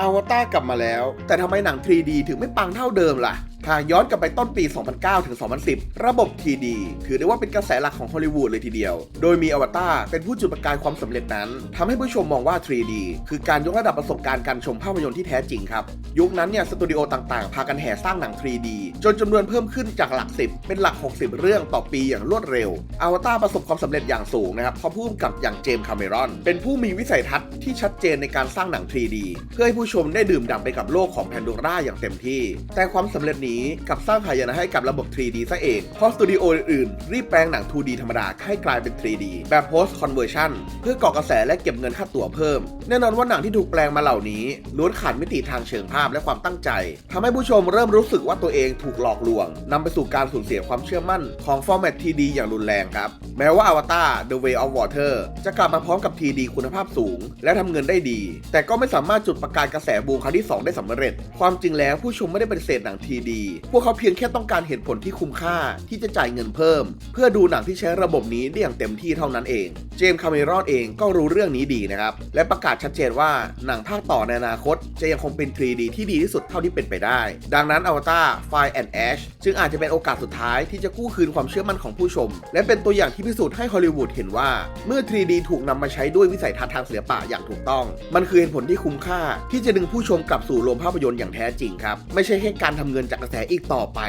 อวตารกลับมาแล้ว แต่ทำไมหนัง 3D ถึงไม่ปังเท่าเดิมล่ะ หากย้อนกลับไปต้นปี 2009 ถึง 2010 ระบบ 3D ถือได้ว่าเป็นกระแสหลักของฮอลลีวูดเลยทีเดียว โดยมีอวตารเป็นผู้จุดประกายความสำเร็จนั้นทำให้ผู้ชมมองว่า 3D คือการยกระดับประสบการณ์การชมภาพยนตร์ที่แท้จริงครับ ยุคนั้นเนี่ยสตูดิโอต่างๆ พากันแห่สร้างหนัง 3D จนจำนวนเพิ่มขึ้นจากหลัก 10 เป็นหลัก 60 เรื่องต่อปีอย่างรวดเร็ว อวตารประสบความสำเร็จอย่างสูงนะครับเพราะผู้กำกับอย่างเจมส์คาเมรอน เป็นผู้มีวิสัยทัศน์ที่ชัดเจนในการสร้างหนัง 3D เพื่อให้ผู้ชมได้ดื่มด่ำไปกับโลกของแพนโดร่าอย่างเต็มที่ แต่ความสำเร็จนี้กับสร้างหายนะให้กับระบบ 3D ซะเอง เพราะสตูดิโออื่นรีบแปลงหนัง 2D ธรรมดาให้กลายเป็น 3D แบบ post conversion เพื่อก่อกระแสและเก็บเงินค่าตั๋วเพิ่ม แน่นอนว่าหนังที่ถูกแปลงมาเหล่านี้ล้วนขาดมิติทางเชิงภาพและความตั้งใจทำให้ผู้ชมเริ่มรู้สึกว่าตัวเองถูกหลอกลวงนำไปสู่การสูญเสียความเชื่อมั่นของฟอร์แมต 3D อย่างรุนแรงครับ แม้ว่า Avatar The Way of Water จะกลับมาพร้อมกับ 3D คุณภาพสูง และทำเงินได้ดี แต่ก็ไม่สามารถจุดประกายกระแสบูมครั้งที่ 2 ได้สำเร็จ ความจริงแล้วผู้ชมไม่ได้เป็นเศษหนัง 3D พวกเขาเพียงแค่ต้องการเห็นผลที่คุ้มค่าที่จะจ่ายเงินเพิ่ม เพื่อดูหนังที่ใช้ระบบนี้ได้อย่างเต็มที่เท่านั้นเอง เจมส์คาเมรอนเองก็รู้เรื่องนี้ดีนะครับ และประกาศชัดเจนว่าหนังภาคต่อในอนาคต จะยังคงเป็น 3D ที่ดีที่สุดเท่าที่เป็นไปได้ ดังนั้น Avatar Fire and Ash จึงอาจจะเป็นโอกาสสุดท้ายที่จะกู้คืนความเชื่อมั่นของผู้ชม และเป็นตัวอย่างที่พิสูจน์ให้ฮอลลีวูดเห็นว่า เมื่อ 3D ถูกนำมาใช้ด้วยวิสัยทัศน์ทางศิลปะอย่างถูกต้อง มันคือเหตุผลที่คุ้มค่า ที่จะดึงผู้ชมกลับสู่โรงภาพยนตร์อย่างแท้จริงครับ ไม่ใช่แค่การทำเงินจากกระแสอีกต่อไป